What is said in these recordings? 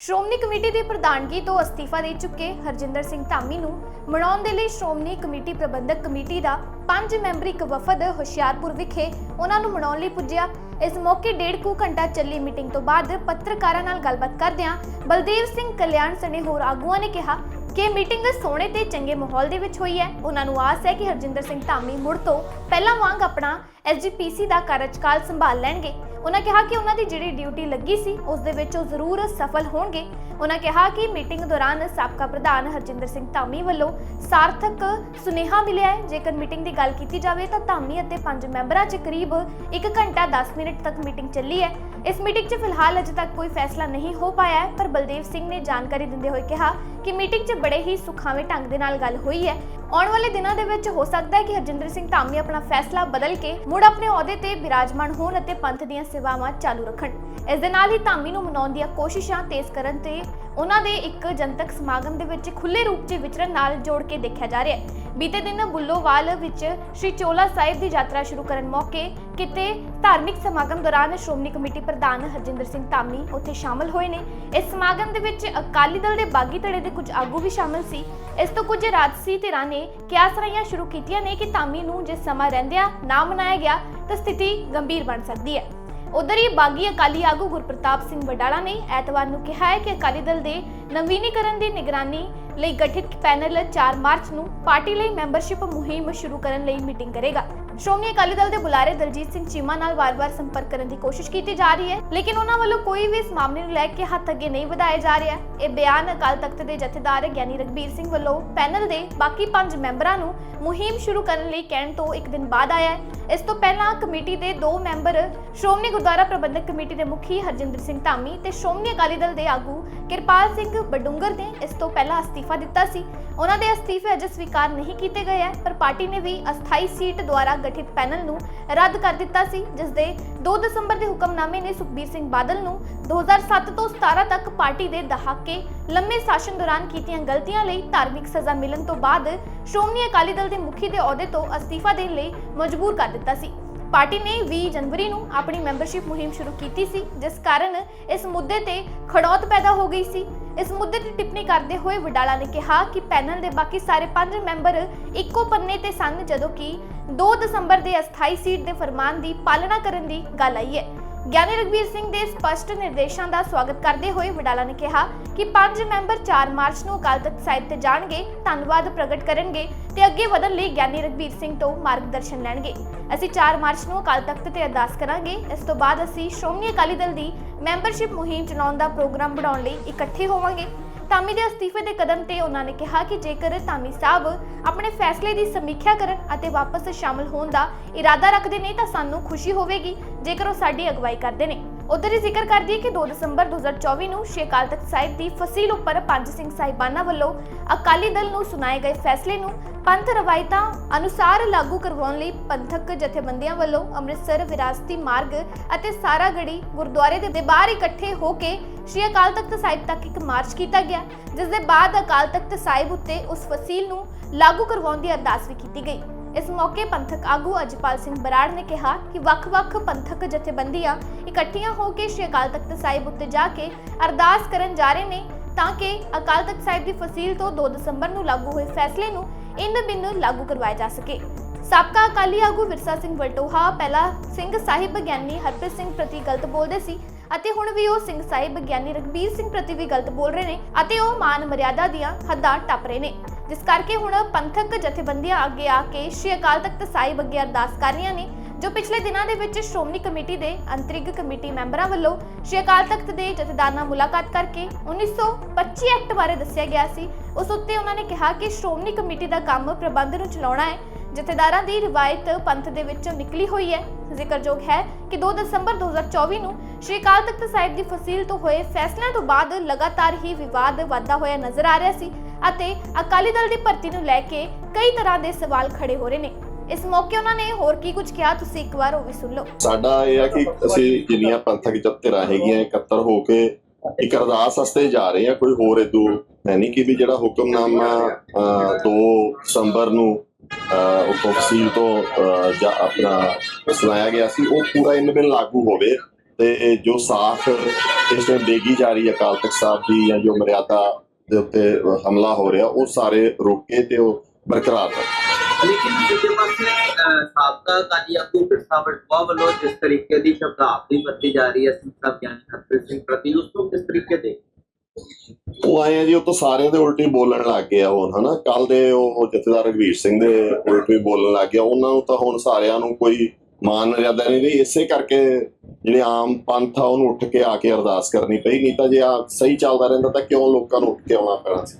Shiromani committee ਦੀ ਪ੍ਰਧਾਨਗੀ ਤੋਂ ਅਸਤੀਫਾ ਦੇ ਚੁੱਕੇ ਹਰਜਿੰਦਰ ਸਿੰਘ ਧਾਮੀ ਨੂੰ ਮਨਾਉਣ ਦੇ ਲਈ ਸ਼੍ਰੋਮਣੀ ਕਮੇਟੀ ਪ੍ਰਬੰਧਕ ਕਮੇਟੀ ਦਾ ਪੰਜ ਮੈਂਬਰੀ ਇੱਕ ਵਫਦ ਹੁਸ਼ਿਆਰਪੁਰ ਵਿਖੇ ਉਹਨਾਂ ਨੂੰ ਮਨਾਉਣ ਲਈ ਪੁੱਜਿਆ। ਇਸ ਮੌਕੇ ਡੇਢ ਕੁ ਘੰਟਾ ਚੱਲੀ ਮੀਟਿੰਗ ਤੋਂ ਬਾਅਦ ਪੱਤਰਕਾਰਾਂ ਨਾਲ ਗੱਲਬਾਤ ਕਰਦਿਆਂ ਬਲਦੇਵ ਸਿੰਘ ਕਲਿਆਣ ਸਣੇ ਹੋਰ ਆਗੂਆਂ ਨੇ ਕਿਹਾ ਕਿ ਮੀਟਿੰਗ ਸੋਹਣੇ ਤੇ ਚੰਗੇ ਮਾਹੌਲ ਦੇ ਵਿੱਚ ਹੋਈ ਹੈ। ਉਹਨਾਂ ਨੂੰ ਆਸ ਹੈ ਕਿ ਹਰਜਿੰਦਰ ਸਿੰਘ ਧਾਮੀ ਮੁੜ ਤੋਂ ਪਹਿਲਾਂ ਵਾਂਗ ਆਪਣਾ ਐਸਜੀਪੀਸੀ ਦਾ ਕਾਰਜਕਾਲ ਸੰਭਾਲ ਲੈਣਗੇ। ਉਹਨਾਂ ਕਿਹਾ ਕਿ ਉਹਨਾਂ ਦੀ ਜਿਹੜੀ ਡਿਊਟੀ ਲੱਗੀ ਸੀ, ਉਸ ਦੇ ਵਿੱਚ ਉਹ ਜ਼ਰੂਰ ਸਫਲ ਹੋਣਗੇ। ਉਹਨਾਂ ਕਿਹਾ ਕਿ ਮੀਟਿੰਗ ਦੌਰਾਨ ਸਾਬਕਾ ਪ੍ਰਧਾਨ ਹਰਜਿੰਦਰ ਸਿੰਘ ਧਾਮੀ ਵੱਲੋਂ ਸਾਰਥਕ ਸੁਨੇਹਾ ਮਿਲਿਆ ਹੈ। ਜੇਕਰ ਮੀਟਿੰਗ ਦੀ ਗੱਲ ਕੀਤੀ ਜਾਵੇ ਤਾਂ ਧਾਮੀ ਅਤੇ ਪੰਜ ਮੈਂਬਰਾਂ 'ਚ ਕਰੀਬ 1 ਘੰਟਾ 10 ਮਿੰਟ ਤੱਕ ਮੀਟਿੰਗ ਚੱਲੀ ਹੈ। ਇਸ ਮੀਟਿੰਗ 'ਚ ਫਿਲਹਾਲ ਅਜੇ ਤੱਕ ਕੋਈ ਫੈਸਲਾ ਨਹੀਂ ਹੋ ਪਾਇਆ ਹੈ, ਪਰ ਬਲਦੇਵ ਸਿੰਘ ਨੇ ਜਾਣਕਾਰੀ ਦਿੰਦੇ ਹੋਏ ਕਿਹਾ ਕਿ ਮੀਟਿੰਗ 'ਚ ਬੜੇ ਹੀ ਸੁਖਾਵੇਂ ਢੰਗ ਦੇ ਨਾਲ ਗੱਲ ਹੋਈ ਹੈ। ਆਉਣ ਵਾਲੇ ਦਿਨਾਂ ਦੇ ਵਿੱਚ ਹੋ ਸਕਦਾ ਹੈ ਕਿ ਹਰਜਿੰਦਰ ਸਿੰਘ ਧਾਮੀ ਆਪਣਾ ਫੈਸਲਾ ਬਦਲ ਕੇ ਮੁੜ ਆਪਣੇ ਅਹੁਦੇ ਤੇ ਬਿਰਾਜਮਾਨ ਹੋਣ ਅਤੇ ਪੰਥ ਦੀਆਂ ਸੇਵਾਵਾਂ ਚਾਲੂ ਰੱਖਣ। ਇਸ ਦੇ ਨਾਲ ਹੀ ਧਾਮੀ ਨੂੰ ਮਨਾਉਣ ਦੀਆਂ ਕੋਸ਼ਿਸ਼ਾਂ ਤੇਜ਼ ਕਰਨ ਤੇ ਉਹਨਾਂ ਦੇ ਇੱਕ ਜਨਤਕ ਸਮਾਗਮ ਦੇ ਵਿੱਚ ਖੁੱਲੇ ਰੂਪ 'ਚ ਵਿਚਰਨ ਨਾਲ ਜੋੜ ਕੇ ਦੇਖਿਆ ਜਾ ਰਿਹਾ ਹੈ। ਬੀਤੇ ਦਿਨ ਬੁੱਲੋਵਾਲ ਵਿੱਚ ਸ਼੍ਰੀ ਚੋਲਾ ਸਾਹਿਬ ਦੀ ਯਾਤਰਾ ਸ਼ੁਰੂ ਕਰਨ ਮੌਕੇ ਕਿਤੇ ਧਾਰਮਿਕ ਸਮਾਗਮ ਦੌਰਾਨ ਸ਼੍ਰੋਮਣੀ ਕਮੇਟੀ ਪ੍ਰਧਾਨ ਹਰਜਿੰਦਰ ਸਿੰਘ ਧਾਮੀ ਉੱਥੇ ਸ਼ਾਮਲ ਹੋਏ ਨੇ। ਇਸ ਸਮਾਗਮ ਦੇ ਵਿੱਚ ਅਕਾਲੀ ਦਲ ਦੇ ਬਾਗੀ ਧੜੇ ਦੇ ਕੁਝ ਆਗੂ ਵੀ ਸ਼ਾਮਲ ਸੀ। ਇਸ ਤੋਂ ਕੁਝ ਰਾਜਸੀ ਧਿਰਾਂ ਨੇ ਕਿਆਸ ਰਾਈਆਂ ਸ਼ੁਰੂ ਕੀਤੀਆਂ ਨੇ ਕਿ ਧਾਮੀ ਨੂੰ ਜੇ ਸਮਾਂ ਰਹਿੰਦਿਆਂ ਨਾ ਮਨਾਇਆ ਗਿਆ ਤਾਂ ਸਥਿਤੀ ਗੰਭੀਰ ਬਣ ਸਕਦੀ ਹੈ। ਉਧਰ ਹੀ ਬਾਗੀ ਅਕਾਲੀ ਆਗੂ ਗੁਰਪ੍ਰਤਾਪ ਸਿੰਘ ਵਡਾਲਾ ਨੇ ਐਤਵਾਰ ਨੂੰ ਕਿਹਾ ਹੈ ਕਿ ਅਕਾਲੀ ਦਲ ਦੇ ਨਵੀਨੀਕਰਨ ਦੀ ਨਿਗਰਾਨੀ ਲਈ ਗਠਿਤ ਪੈਨਲ 4 ਮਾਰਚ ਨੂੰ ਪਾਰਟੀ ਲਈ ਮੈਂਬਰਸ਼ਿਪ ਮੁਹਿੰਮ ਸ਼ੁਰੂ ਕਰਨ ਲਈ ਮੀਟਿੰਗ ਕਰੇਗਾ। ਸ਼੍ਰੋਮਣੀ ਅਕਾਲੀ ਦਲ ਦੇ ਬੁਲਾਰੇ ਦਲਜੀਤ ਸਿੰਘ ਚੀਮਾ ਨਾਲ ਵਾਰ-ਵਾਰ ਸੰਪਰਕ ਕਰਨ ਦੀ ਕੋਸ਼ਿਸ਼ ਕੀਤੀ ਜਾ ਰਹੀ ਹੈ, ਲੇਕਿਨ ਉਹਨਾਂ ਵੱਲੋਂ ਕੋਈ ਵੀ ਇਸ ਮਾਮਲੇ ਨੂੰ ਲੈ ਕੇ ਹੱਥ ਅੱਗੇ ਨਹੀਂ ਵਧਾਇਆ ਜਾ ਰਿਹਾ। ਇਹ ਬਿਆਨ ਅਕਾਲ ਤਖਤ ਦੇ ਜਥੇਦਾਰ ਗਿਆਨੀ ਰਗਬੀਰ ਸਿੰਘ ਵੱਲੋਂ ਪੈਨਲ ਦੇ ਬਾਕੀ ਪੰਜ ਮੈਂਬਰਾਂ ਨੂੰ ਮੁਹਿੰਮ ਸ਼ੁਰੂ ਕਰਨ ਲਈ ਕਹਿਣ ਤੋਂ ਇੱਕ ਦਿਨ ਬਾਅਦ ਆਇਆ ਹੈ। ਇਸ ਤੋਂ ਪਹਿਲਾਂ ਕਮੇਟੀ ਦੇ ਦੋ ਮੈਂਬਰ, ਸ਼੍ਰੋਮਣੀ ਗੁਰਦੁਆਰਾ ਪ੍ਰਬੰਧਕ ਕਮੇਟੀ ਦੇ ਮੁਖੀ ਹਰਜਿੰਦਰ ਸਿੰਘ ਧਾਮੀ ਤੇ ਸ਼੍ਰੋਮਣੀ ਅਕਾਲੀ ਦਲ ਦੇ ਆਗੂ ਕਿਰਪਾਲ ਸਿੰਘ ਬਡੂੰਗਰ ਨੇ ਇਸ ਤੋਂ ਪਹਿਲਾਂ ਅਸਤੀਫਾ ਦਿੱਤਾ ਸੀ। ਉਹਨਾਂ ਦੇ ਅਸਤੀਫੇ ਅਜੇ ਸਵੀਕਾਰ ਨਹੀਂ ਕੀਤੇ ਗਏ ਹੈ, ਪਰ ਪਾਰਟੀ ਨੇ ਵੀ ਅਸਥਾਈ ਸੀਟ ਦੁਆਰਾ ਗਠਿਤ ਪੈਨਲ ਨੂੰ ਰੱਦ ਕਰ ਦਿੱਤਾ ਸੀ ਜਿਸ ਦੇ 2 ਦਸੰਬਰ ਦੇ ਹੁਕਮਨਾਮੇ ਨੇ ਸੁਖਬੀਰ ਸਿੰਘ ਬਾਦਲ ਨੂੰ 2007 ਤੋਂ 17 ਤੱਕ ਪਾਰਟੀ ਦੇ ਦਹਾਕੇ ਲੰਮੇ ਸ਼ਾਸਨ ਦੌਰਾਨ ਕੀਤੀਆਂ ਗਲਤੀਆਂ ਲਈ ਧਾਰਮਿਕ ਸਜ਼ਾ ਮਿਲਣ ਤੋਂ ਬਾਅਦ ਸ਼੍ਰੋਮਣੀ ਅਕਾਲੀ ਦਲ ਦੇ ਮੁਖੀ ਦੇ ਅਹੁਦੇ ਤੋਂ ਅਸਤੀਫਾ ਦੇਣ ਲਈ ਮਜਬੂਰ ਕਰ ਦਿੱਤਾ ਸੀ। ਪਾਰਟੀ ਨੇ 20 ਜਨਵਰੀ ਨੂੰ ਆਪਣੀ ਮੈਂਬਰਸ਼ਿਪ ਮੁਹਿੰਮ ਸ਼ੁਰੂ ਕੀਤੀ ਸੀ, ਜਿਸ ਕਾਰਨ ਇਸ ਮੁੱਦੇ ਤੇ ਖੜੋਤ ਪੈਦਾ ਹੋ ਗਈ ਸੀ। ਇਸ ਮੁੱਦੇ ਤੇ ਟਿੱਪਣੀ ਕਰਦੇ ਹੋਏ ਵਡਾਲਾ ਨੇ ਕਿਹਾ ਕਿ ਪੈਨਲ ਦੇ ਬਾਕੀ ਸਾਰੇ ਪੰਜ ਮੈਂਬਰ ਇੱਕੋ ਪੰਨੇ ਤੇ ਸਨ ਜਦੋਂ ਕਿ 2 ਦਸੰਬਰ ਦੇ ਅਸਥਾਈ ਸੀਟ ਦੇ ਫਰਮਾਨ ਦੀ ਪਾਲਣਾ ਕਰਨ ਦੀ ਗੱਲ ਆਈ ਹੈ। ਗਿਆਨੀ ਰਗਵੀਰ ਸਿੰਘ ਦੇ ਸਪਸ਼ਟ ਨਿਰਦੇਸ਼ਾਂ ਦਾ ਸਵਾਗਤ ਕਰਦੇ ਹੋਏ ਵਡਾਲਾ ਨੇ ਕਿਹਾ ਕਿ ਪੰਜ ਮੈਂਬਰ 4 ਮਾਰਚ ਨੂੰ ਅਕਾਲ ਤਖਤ ਸਾਹਿਬ ਤੇ ਜਾਣਗੇ, ਧੰਨਵਾਦ ਪ੍ਰਗਟ ਕਰਨਗੇ। ਤੇ ਅੱਗੇ ਵਧਣ ਲਈ ਗਿਆਨੀ ਰਗਵੀਰ ਸਿੰਘ ਤੋਂ ਮਾਰਗਦਰਸ਼ਨ ਲੈਣਗੇ। ਅਸੀਂ 4 ਮਾਰਚ ਨੂੰ ਅਕਾਲ ਤਖਤ ਤੇ ਅਰਦਾਸ ਕਰਾਂਗੇ। ਇਸ ਤੋਂ ਬਾਅਦ ਅਸੀਂ ਸ਼੍ਰੋਮਣੀ ਅਕਾਲੀ ਦਲ ਦੀ ਮੈਂਬਰਸ਼ਿਪ ਮੁਹਿੰਮ ਚਲਾਉਣ ਦਾ ਪ੍ਰੋਗਰਾਮ ਬਣਾਉਣ ਲਈ ਇਕੱਠੇ ਹੋਵਾਂਗੇ। ਧਾਮੀ ਦੇ ਅਸਤੀਫੇ ਦੇ ਕਦਮ ਤੇ ਉਹਨਾਂ ਨੇ ਕਿਹਾ ਕਿ ਜੇਕਰ ਧਾਮੀ ਸਾਹਿਬ ਆਪਣੇ ਫੈਸਲੇ ਦੀ ਸਮੀਖਿਆ ਕਰਨ ਅਤੇ ਵਾਪਸ ਸ਼ਾਮਲ ਹੋਣ ਦਾ ਇਰਾਦਾ ਰੱਖਦੇ ਨੇ ਤਾਂ ਸਾਨੂੰ ਖੁਸ਼ੀ ਹੋਵੇਗੀ, ਜੇਕਰ ਉਹ ਸਾਡੀ ਅਗਵਾਈ ਕਰਦੇ ਨੇ। ਉਧਰ ਹੀ ਜ਼ਿਕਰ ਕਰਦੀ ਹੈ ਕਿ 2 ਦਸੰਬਰ 2024 ਨੂੰ ਸ਼੍ਰੀ ਅਕਾਲ ਤਖਤ ਸਾਹਿਬ ਦੀ ਫਸੀਲ ਉੱਪਰ ਪੰਜ ਸਿੰਘ ਸਾਹਿਬਾਨਾਂ ਵੱਲੋਂ ਅਕਾਲੀ ਦਲ ਨੂੰ ਸੁਣਾਏ ਗਏ ਫੈਸਲੇ ਨੂੰ ਪੰਥ ਰਵਾਇਤਾਂ ਅਨੁਸਾਰ ਲਾਗੂ ਕਰਵਾਉਣ ਲਈ ਪੰਥਕ ਜਥੇਬੰਦੀਆਂ ਵੱਲੋਂ ਅੰਮ੍ਰਿਤਸਰ, ਵਿਰਾਸਤੀ ਮਾਰਗ ਅਤੇ ਸਾਰਾਗੜੀ ਗੁਰਦੁਆਰੇ ਦੇ ਬਾਹਰ ਇਕੱਠੇ ਹੋ ਕੇ ਸ਼੍ਰੀ ਅਕਾਲ ਤਖਤ ਸਾਹਿਬ ਤੱਕ ਇੱਕ ਮਾਰਚ ਕੀਤਾ ਗਿਆ, ਜਿਸ ਦੇ ਬਾਅਦ ਅਕਾਲ ਤਖਤ ਸਾਹਿਬ ਉੱਤੇ ਉਸ ਫਸੀਲ ਨੂੰ ਲਾਗੂ ਕਰਵਾਉਣ ਦੀ ਅਰਦਾਸ ਵੀ ਕੀਤੀ ਗਈ। ਇਸ ਮੌਕੇ ਪੰਥਕ ਆਗੂ ਅਜਪਾਲ ਸਿੰਘ ਬਰਾੜ ਨੇ ਕਿਹਾ ਕਿ ਵੱਖ-ਵੱਖ ਪੰਥਕ ਜਥੇਬੰਦੀਆਂ ਇਕੱਠੀਆਂ ਹੋ ਕੇ ਸ਼੍ਰੀ ਅਕਾਲ ਤਖਤ ਸਾਹਿਬ ਉੱਤੇ ਜਾ ਕੇ ਅਰਦਾਸ ਕਰਨ ਜਾ ਰਹੇ ਨੇ ਤਾਂ ਕਿ ਅਕਾਲ ਤਖਤ ਸਾਹਿਬ ਦੀ ਫਸੀਲ ਤੋਂ 2 ਦਸੰਬਰ ਨੂੰ ਲਾਗੂ ਹੋਏ ਫੈਸਲੇ ਨੂੰ ਇਨ ਬਿਨ ਲਾਗੂ ਕਰਵਾਇਆ ਜਾ ਸਕੇ। ਸਾਬਕਾ ਅਕਾਲੀ ਆਗੂ ਵਿਰਸਾ ਸਿੰਘ ਵਲਟੋਹਾ, ਪਹਿਲਾਂ ਸਿੰਘ ਸਾਹਿਬ ਗਿਆਨੀ ਹਰਪ੍ਰੀਤ ਸਿੰਘ ਪ੍ਰਤੀ ਗਲਤ ਬੋਲਦੇ ਸੀ ਅਤੇ ਹੁਣ ਵੀ ਉਹ ਸਿੰਘ ਸਾਹਿਬ ਗਿਆਨੀ ਰਗਬੀਰ ਸਿੰਘ ਪ੍ਰਤੀ ਵੀ ਗਲਤ ਬੋਲ ਰਹੇ ਨੇ ਅਤੇ ਉਹ ਮਾਨ ਮਰਿਆਦਾ ਦੀਆਂ ਹੱਦਾਂ ਟੱਪ ਰਹੇ ਨੇ। ਜਿਸ ਕਰਕੇ ਹੁਣ ਪੰਥਕ ਜਥੇਬੰਦੀਆਂ ਅੱਗੇ ਆ ਕੇ ਸ਼੍ਰੀ ਅਕਾਲ ਤਖਤ ਸਾਹਿਬ ਅੱਗੇ ਅਰਦਾਸ ਕਰ ਰਹੀਆਂ ਨੇ, ਜੋ ਪਿਛਲੇ ਦਿਨਾਂ ਦੇ ਵਿੱਚ ਸ਼੍ਰੋਮਣੀ ਕਮੇਟੀ ਦੇ ਅੰਤਰਿਕ ਕਮੇਟੀ ਮੈਂਬਰਾਂ ਵੱਲੋਂ ਸ਼੍ਰੀ ਅਕਾਲ ਤਖਤ ਦੇ ਜਥੇਦਾਰ ਨਾਲ ਮੁਲਾਕਾਤ ਕਰਕੇ 1925 ਐਕਟ ਬਾਰੇ ਦੱਸਿਆ ਗਿਆ ਸੀ। ਉਸ ਉੱਤੇ ਉਹਨਾਂ ਨੇ ਕਿਹਾ ਕਿ ਸ਼੍ਰੋਮਣੀ ਕਮੇਟੀ ਦਾ ਕੰਮ ਪ੍ਰਬੰਧ ਨੂੰ ਚਲਾਉਣਾ ਹੈ। ਜਥੇਦਾਰਾਂ ਦੀ ਰਿਵਾਇਤ ਪੰਥ ਦੇ ਵਿੱਚੋਂ ਨਿਕਲੀ ਹੋਈ ਹੈ। ਜ਼ਿਕਰਯੋਗ ਹੈ ਕਿ 2 ਦਸੰਬਰ 2024 ਨੂੰ ਸ਼੍ਰੀ ਅਕਾਲ ਤਖਤ ਸਾਹਿਬ ਦੀ ਫਸੀਲ ਤੋਂ ਹੋਏ ਫੈਸਲਿਆਂ ਤੋਂ ਬਾਅਦ ਲਗਾਤਾਰ ਹੀ ਵਿਵਾਦ ਵਧਦਾ ਹੋਇਆ ਨਜ਼ਰ ਆ ਰਿਹਾ ਸੀ। ਅਤੇ ਅਕਾਲੀ ਦਲ ਦੀ ਭਰਤੀ ਨੂੰ ਲੈ ਕੇ ਕਈ ਤਰ੍ਹਾਂ ਦੇ ਸਵਾਲ ਖੜੇ ਹੋ ਰਹੇ ਨੇ। ਇਸ ਮੌਕੇ ਉਹਨਾਂ ਨੇ ਹੋਰ ਕੀ ਕੁਝ ਕਿਹਾ, ਤੁਸੀਂ ਇੱਕ ਵਾਰ ਉਹ ਵੀ ਸੁਣ ਲਓ। ਸਾਡਾ ਇਹ ਆ ਕਿ ਅਸੀਂ ਜਿੰਨੀਆਂ ਪੰਥਕ ਜਥੇਰਾ ਹੈਗੀਆਂ, ਇਕੱਤਰ ਹੋ ਕੇ ਇੱਕ ਅਰਦਾਸ ਵਾਸਤੇ ਜਾ ਰਹੇ ਆ ਕੋਈ ਹੋਰ ਇਦੂ ਨਹੀਂ ਕਿ ਵੀ ਜਿਹੜਾ ਹੁਕਮਨਾਮਾ 2 ਦਸੰਬਰ ਨੂੰ ਉਹ ਤਫਸੀਲ ਤੋਂ ਜਾਂ ਆਪਣਾ ਸੁਣਾਇਆ ਗਿਆ ਸੀ, ਉਹ ਪੂਰਾ ਇਨ ਬਿਨ ਲਾਗੂ ਹੋਵੇ ਤੇ ਜੋ ਸਾਖ ਇਸ ਟਾਈਮ ਦੇਗੀ ਜਾ ਰਹੀ ਹੈ ਅਕਾਲ ਤਖਤ ਸਾਹਿਬ ਦੀ ਜਾਂ ਜੋ ਮਰਿਆਦਾ ਦੇ ਉੱਤੇ ਹਮਲਾ ਹੋ ਰਿਹਾ ਉਹ ਸਾਰੇ ਰੋਕੇ ਤੇ ਉਹ ਬਰਕਰਾਰ ਰੱਖੇ ਲੇਕਿਨ ਦੂਜੇ ਪਾਸੇ ਸਾਬਕਾ ਅਕਾਲੀ ਆਗੂ ਫਿਰ ਸਾਬਰਟਵਾ ਵੱਲੋਂ ਜਿਸ ਤਰੀਕੇ ਦੀ ਸ਼ਬਦਾਵਲੀ ਵਰਤੀ ਜਾ ਰਹੀ ਹੈ ਸਿੰਘ ਸਾਹਿਬ ਗਿਆਨੀ ਹਰਪ੍ਰੀਤ ਸਿੰਘ ਪ੍ਰਤੀ ਉਸ ਤੋਂ ਕਿਸ ਤਰੀਕੇ ਦੇ ਉਹ ਆਏ ਜੀ ਉਹ ਤਾਂ ਸਾਰਿਆਂ ਦੇ ਉਲਟੀ ਬੋਲਣ ਲੱਗ ਗਿਆ ਹੁਣ ਹਨਾ? ਕੱਲ ਦੇ ਉਹ ਜਥੇਦਾਰ ਰਘਵੀਰ ਸਿੰਘ ਦੇ ਉਲਟੀ ਬੋਲਣ ਲੱਗ ਗਿਆ। ਉਹਨਾਂ ਨੂੰ ਤਾਂ ਹੁਣ ਸਾਰਿਆਂ ਨੂੰ ਕੋਈ ਮਾਨ ਮਰਿਆਦਾ ਨਹੀਂ ਰਹੀ ਇਸੇ ਕਰਕੇ ਜਿਹੜੇ ਆਮ ਪੰਥ ਆ ਉਹਨੂੰ ਉੱਠ ਕੇ ਆ ਕੇ ਅਰਦਾਸ ਕਰਨੀ ਪਈ ਨਹੀਂ ਤਾਂ ਜੇ ਆ ਸਹੀ ਚੱਲਦਾ ਰਹਿੰਦਾ ਤਾਂ ਕਿਉਂ ਲੋਕਾਂ ਨੂੰ ਉੱਠ ਕੇ ਆਉਣਾ ਪੈਣਾ ਸੀ?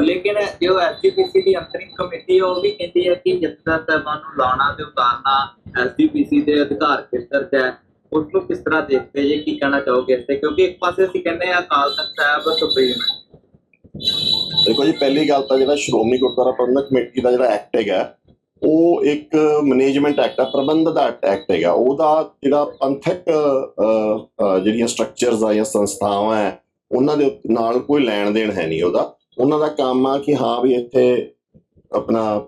ਲੇਕਿਨ ਜੋ ਐਸਜੀਪੀਸੀ ਦੀ ਅੰਤਰਿਮ ਕਮੇਟੀ ਉਹ ਵੀ ਕਹਿੰਦੀ ਹੈ ਕਿ ਜਥੇਦਾਰ ਸਾਹਿਬਾਨ ਨੂੰ ਲਾਉਣਾ ਤੇ ਉਤਾਰਨਾ ਐਸਜੀਪੀਸੀ ਦੇ ਅਧਿਕਾਰ ਖੇਤਰ 'ਚ ਹੈ। ਉਸ ਨੂੰ ਕਿਸ ਤਰ੍ਹਾਂ ਦੇਖਦੇ ਜੇ ਕੀ ਕਹਿਣਾ ਚਾਹੋਗੇ ਇਸ ਤੇ? ਕਿਉਂਕਿ ਇੱਕ ਪਾਸੇ ਅਸੀਂ ਕਹਿੰਦੇ ਆ ਅਕਾਲ ਤਖਤ ਸਾਹਿਬ ਸੁਪਰੀਮ ਹੈ। ਦੇਖੋ ਜੀ ਪਹਿਲੀ ਗੱਲ ਤਾਂ ਜਿਹੜਾ ਸ਼੍ਰੋਮਣੀ ਗੁਰਦੁਆਰਾ ਪ੍ਰਬੰਧਕ ਕਮੇਟੀ ਦਾ ਜਿਹੜਾ ਐਕਟ ਹੈਗਾ ਉਹ ਇੱਕ ਮੈਨੇਜਮੈਂਟ ਐਕਟ ਆ, ਪ੍ਰਬੰਧ ਦਾ ਐਕਟ ਹੈਗਾ। ਉਹਦਾ ਜਿਹੜਾ ਪੰਥਕ ਜਿਹੜੀਆਂ ਸਟਰਕਚਰਸ ਆ ਜਾਂ ਸੰਸਥਾਵਾਂ ਹੈ ਉਹਨਾਂ ਦੇ ਨਾਲ ਕੋਈ ਲੈਣ ਦੇਣ ਹੈ ਨਹੀਂ ਉਹਦਾ। ਉਹਨਾਂ ਦਾ ਕੰਮ ਆ ਕਿ ਹਾਂ ਵੀ ਇੱਥੇ ਆਪਣਾ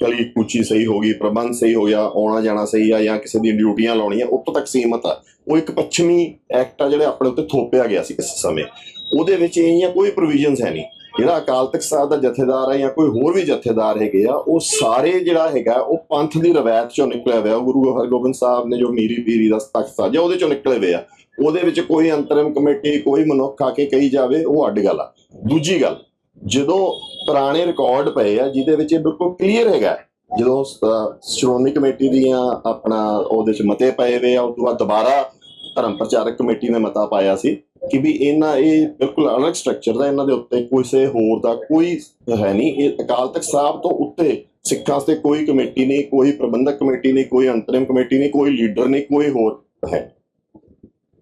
ਕਲੀ ਕੁਚੀ ਸਹੀ ਹੋ ਗਈ, ਪ੍ਰਬੰਧ ਸਹੀ ਹੋ ਗਿਆ ਆਉਣਾ ਜਾਣਾ ਸਹੀ ਆ ਜਾਂ ਕਿਸੇ ਦੀ ਡਿਊਟੀਆਂ ਲਾਉਣੀਆਂ, ਉੱਥੋਂ ਤੱਕ ਸੀਮਤ ਆ। ਉਹ ਇੱਕ ਪੱਛਮੀ ਐਕਟ ਆ ਜਿਹੜਾ ਆਪਣੇ ਉੱਤੇ ਥੋਪਿਆ ਗਿਆ ਸੀ ਕਿਸੇ ਸਮੇਂ। ਉਹਦੇ ਵਿੱਚ ਇਹ ਕੋਈ ਪ੍ਰੋਵੀਜ਼ਨਸ ਹੈ ਨਹੀਂ। ਜਿਹੜਾ ਅਕਾਲ ਤਖਤ ਸਾਹਿਬ ਦਾ ਜਥੇਦਾਰ ਹੈ ਜਾਂ ਕੋਈ ਹੋਰ ਵੀ ਜਥੇਦਾਰ ਹੈਗੇ ਆ, ਉਹ ਸਾਰੇ ਜਿਹੜਾ ਹੈਗਾ, ਉਹ ਪੰਥ ਦੀ ਰਵਾਇਤ ਚੋਂ ਨਿਕਲਿਆ ਹੋਇਆ। ਗੁਰੂ ਹਰਗੋਬਿੰਦ ਸਾਹਿਬ ਨੇ ਜੋ ਮੀਰੀ ਪੀਰੀ ਦਾ ਤਖਤ ਸਾਜਿਆ ਉਹਦੇ ਚੋਂ ਨਿਕਲੇ ਹੋਏ ਆ। ਉਹਦੇ ਵਿੱਚ ਕੋਈ ਅੰਤਰਿਮ ਕਮੇਟੀ, ਕੋਈ ਮਨੁੱਖ ਆ ਕੇ ਕਹੀ ਜਾਵੇ, ਉਹ ਅੱਡ ਗੱਲ ਆ। ਦੂਜੀ ਗੱਲ, ਜਦੋਂ ਪੁਰਾਣੇ ਰਿਕਾਰਡ ਪਏ ਆ, ਜਿਹਦੇ ਵਿੱਚ ਇਹ ਬਿਲਕੁਲ ਕਲੀਅਰ ਹੈਗਾ, ਜਦੋਂ ਸ਼੍ਰੋਮਣੀ ਕਮੇਟੀ ਦੀਆਂ ਆਪਣਾ ਉਹਦੇ ਚ ਮਤੇ ਪਏ ਹੋਏ ਆ, ਉਸ ਤੋਂ ਬਾਅਦ ਦੁਬਾਰਾ ਧਰਮ ਪ੍ਰਚਾਰਕ ਕਮੇਟੀ ਨੇ ਮਤਾ ਪਾਇਆ ਸੀ ਕਿ ਵੀ ਇਹਨਾਂ ਇਹ ਬਿਲਕੁਲ ਅਲੱਗ ਸਟਰਕਚਰ ਦਾ ਇਹਨਾਂ ਦੇ ਉੱਤੇ ਕਿਸੇ ਹੋਰ ਦਾ ਕੋਈ ਹੈ ਨਹੀਂ। ਇਹ ਅਕਾਲ ਤਖਤ ਸਾਹਿਬ ਤੋਂ ਉੱਤੇ ਸਿੱਖਾਂ ਵਾਸਤੇ ਕੋਈ ਕਮੇਟੀ ਨਹੀਂ ਕੋਈ ਪ੍ਰਬੰਧਕ ਕਮੇਟੀ ਨਹੀਂ ਕੋਈ ਅੰਤਰਿਮ ਕਮੇਟੀ ਨਹੀਂ ਕੋਈ ਲੀਡਰ ਨਹੀਂ ਕੋਈ ਹੋਰ ਹੈ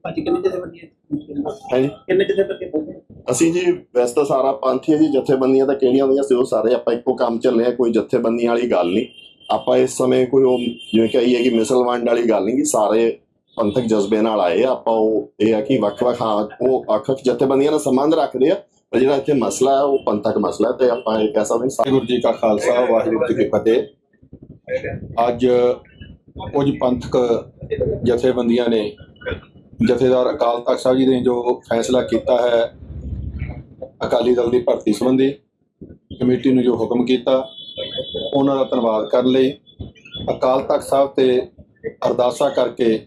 ਕਿੰਨੇ ਜਥੇਬੰਦੀਆਂ ਅਸੀਂ ਜੀ ਵੈਸੇ ਤਾਂ ਸਾਰਾ ਪੰਥ ਜੀ ਜਥੇਬੰਦੀਆਂ ਤਾਂ ਕਿਹੜੀਆਂ ਹੁੰਦੀਆਂ ਸੀ ਉਹ ਸਾਰੇ ਆਪਾਂ ਇੱਕੋ ਕੰਮ ਚੱਲੇ ਆ ਕੋਈ ਜਥੇਬੰਦੀਆਂ ਵਾਲੀ ਗੱਲ ਨਹੀਂ। ਆਪਾਂ ਇਸ ਸਮੇਂ ਕੋਈ ਉਹ ਜਿਵੇਂ ਕਹੀਏ ਕਿ ਮਿਸਲ ਵੰਡ ਵਾਲੀ ਗੱਲ ਨਹੀਂ ਕਿ ਸਾਰੇ ਪੰਥਕ ਜਜ਼ਬੇ ਨਾਲ ਆਏ ਆ, ਆਪਾਂ ਉਹ ਇਹ ਆ ਕਿ ਵੱਖ-ਵੱਖ ਹਾਂ, ਉਹ ਵੱਖ-ਵੱਖ ਜਥੇਬੰਦੀਆਂ ਨਾਲ ਸੰਬੰਧ ਰੱਖਦੇ ਆ, ਪਰ ਜਿਹੜਾ ਇੱਥੇ ਮਸਲਾ ਹੈ, ਉਹ ਪੰਥਕ ਮਸਲਾ ਹੈ ਤੇ ਆਪਾਂ ਇਹ ਕਹਿ ਸਕਦੇ ਹਾਂ ਵਾਹਿਗੁਰੂ ਜੀ ਕਾ ਖਾਲਸਾ, ਵਾਹਿਗੁਰੂ ਜੀ ਕੀ ਫਤਿਹ। ਅੱਜ ਕੁਝ ਪੰਥਕ ਜਥੇਬੰਦੀਆਂ ਨੇ ਜਥੇਦਾਰ ਅਕਾਲ ਤਖਤ ਸਾਹਿਬ ਜੀ ਨੇ ਜੋ ਫੈਸਲਾ ਕੀਤਾ ਹੈ ਅਕਾਲੀ ਦਲ ਦੀ ਭਰਤੀ ਸੰਬੰਧੀ ਕਮੇਟੀ ਨੂੰ ਜੋ ਹੁਕਮ ਕੀਤਾ, ਉਹਨਾਂ ਦਾ ਧੰਨਵਾਦ ਕਰਨ ਲਈ ਅਕਾਲ ਤਖਤ ਸਾਹਿਬ ਤੇ ਅਰਦਾਸਾ ਕਰਕੇ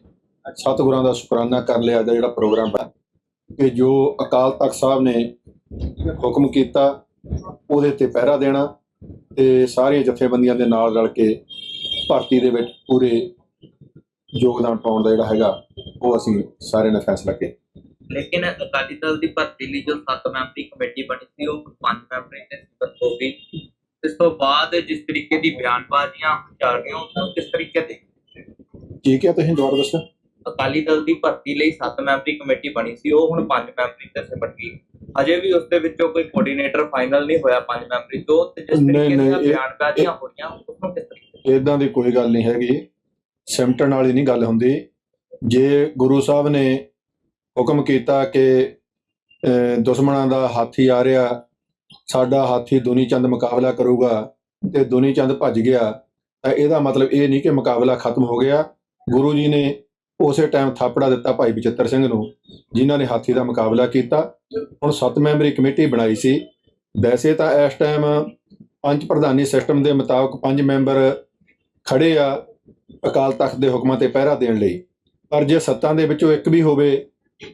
ਸਤਿਗੁਰਾਂ ਦਾ ਸ਼ੁਕਰਾਨਾ ਕਰਨ ਲਈ ਅੱਜ ਦਾ ਜਿਹੜਾ ਪ੍ਰੋਗਰਾਮ ਹੈ ਕਿ ਜੋ ਅਕਾਲ ਤਖਤ ਸਾਹਿਬ ਨੇ ਹੁਕਮ ਕੀਤਾ ਉਹਦੇ ਤੇ ਪਹਿਰਾ ਦੇਣਾ ਤੇ ਸਾਰੀਆਂ ਜਥੇਬੰਦੀਆਂ ਦੇ ਨਾਲ ਰਲ ਕੇ ਭਰਤੀ ਦੇ ਵਿੱਚ ਪੂਰੇ ਯੋਗਦਾਨ ਪਾਉਣ ਦਾ ਜਿਹੜਾ ਹੈਗਾ ਉਹ ਅਸੀਂ ਸਾਰਿਆਂ ਨੇ ਫੈਸਲਾ ਕੀਤਾ। ਲੇਕਿਨ ਅਕਾਲੀ ਦਲ ਦੀ ਭਰਤੀ ਲਈ ਜੋ 7 ਮੈਂਬਰੀ ਕਮੇਟੀ ਬਣੀ ਸੀ ਉਹ 5 ਮੈਂਬਰੀ ਤੇ ਸਿਫਤ ਹੋ ਗਈ ਇਸ ਤੋਂ ਬਾਅਦ ਜਿਸ ਤਰੀਕੇ ਦੀ ਬਿਆਨਬਾਜ਼ੀਆਂ ਚੱਲ ਰਹੀਆਂ ਨੂੰ ਕਿਸ ਤਰੀਕੇ ਦੇ? ਠੀਕ ਹੈ ਤੁਸੀਂ ਦੁਬਾਰਾ ਦੱਸੋ? ਅਕਾਲੀ ਦਲ ਦੀ ਭਰਤੀ ਲਈ 7 ਮੈਂਬਰੀ ਕਮੇਟੀ ਬਣੀ ਸੀ ਉਹ ਹੁਣ 5 ਮੈਂਬਰੀ ਤੇ ਸਿਮਟ ਗਈ। ਅਜੇ ਵੀ ਉਸ ਦੇ ਵਿੱਚੋਂ ਕੋਈ ਕੋਆਰਡੀਨੇਟਰ ਫਾਈਨਲ ਨਹੀਂ ਹੋਇਆ 5 ਮੈਂਬਰੀ ਤੋਂ ਤੇ ਜਿਸ ਤਰੀਕੇ ਇਹ- ਬਿਆਨਬਾਜ਼ੀਆਂ ਹੋ ਰਹੀਆਂ ਉਸ ਨੂੰ ਕਿਸ ਤਰੀਕੇ ਇਦਾਂ ਦੀ ਕੋਈ ਗੱਲ ਨਹੀਂ ਹੈਗੀ। ਸਿਮਟਣ ਵਾਲੀ ਨਹੀਂ ਗੱਲ ਹੁੰਦੀ। ਜੇ ਗੁਰੂ ਸਾਹਿਬ ਨੇ ਹੁਕਮ ਕੀਤਾ ਕਿ ਦੁਸ਼ਮਣਾਂ ਦਾ ਹਾਥੀ ਆ ਰਿਹਾ ਸਾਡਾ ਹਾਥੀ ਦੁਨੀ ਚੰਦ ਮੁਕਾਬਲਾ ਕਰੂਗਾ ਤੇ ਦੁਨੀ ਚੰਦ ਭੱਜ ਗਿਆ ਤਾਂ ਇਹਦਾ ਮਤਲਬ ਇਹ ਨਹੀਂ ਕਿ ਮੁਕਾਬਲਾ ਖਤਮ ਹੋ ਗਿਆ। ਗੁਰੂ ਜੀ ਨੇ ਉਸੇ ਟਾਈਮ ਥਾਪੜਾ ਦਿੱਤਾ ਭਾਈ ਬਚਿੱਤਰ ਸਿੰਘ ਨੂੰ, ਜਿਨ੍ਹਾਂ ਨੇ ਹਾਥੀ ਦਾ ਮੁਕਾਬਲਾ ਕੀਤਾ। ਹੁਣ ਸੱਤ ਮੈਂਬਰੀ ਕਮੇਟੀ ਬਣਾਈ ਸੀ। ਵੈਸੇ ਤਾਂ ਇਸ ਟਾਈਮ ਪੰਜ ਪ੍ਰਧਾਨੀ ਸਿਸਟਮ ਦੇ ਮੁਤਾਬਕ ਪੰਜ ਮੈਂਬਰ ਖੜੇ ਆ ਅਕਾਲ ਤਖਤ ਦੇ ਹੁਕਮਾਂ ਤੇ ਪਹਿਰਾ ਦੇਣ ਲਈ। ਪਰ ਜੇ ਸੱਤਾਂ ਦੇ ਵਿੱਚੋਂ ਇੱਕ ਵੀ ਹੋਵੇ,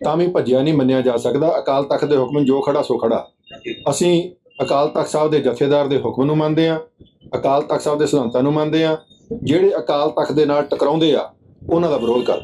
ਤਾਂ ਵੀ ਭੱਜਿਆ ਨਹੀਂ ਮੰਨਿਆ ਜਾ ਸਕਦਾ। ਅਕਾਲ ਤਖਤ ਦੇ ਹੁਕਮ ਜੋ ਖੜਾ ਸੋ ਖੜਾ ਅਸੀਂ ਅਕਾਲ ਤਖਤ ਸਾਹਿਬ ਦੇ ਜਥੇਦਾਰ ਦੇ ਹੁਕਮ ਨੂੰ ਮੰਨਦੇ ਆ ਅਕਾਲ ਤਖਤ ਸਾਹਿਬ ਦੇ ਸਿਧਾਂਤਾਂ ਨੂੰ ਮੰਨਦੇ ਆ ਜਿਹੜੇ ਅਕਾਲ ਤਖਤ ਦੇ ਨਾਲ ਟਕਰਾਉਂਦੇ ਆ, ਉਹਨਾਂ ਦਾ ਵਿਰੋਧ ਕਰਦੇ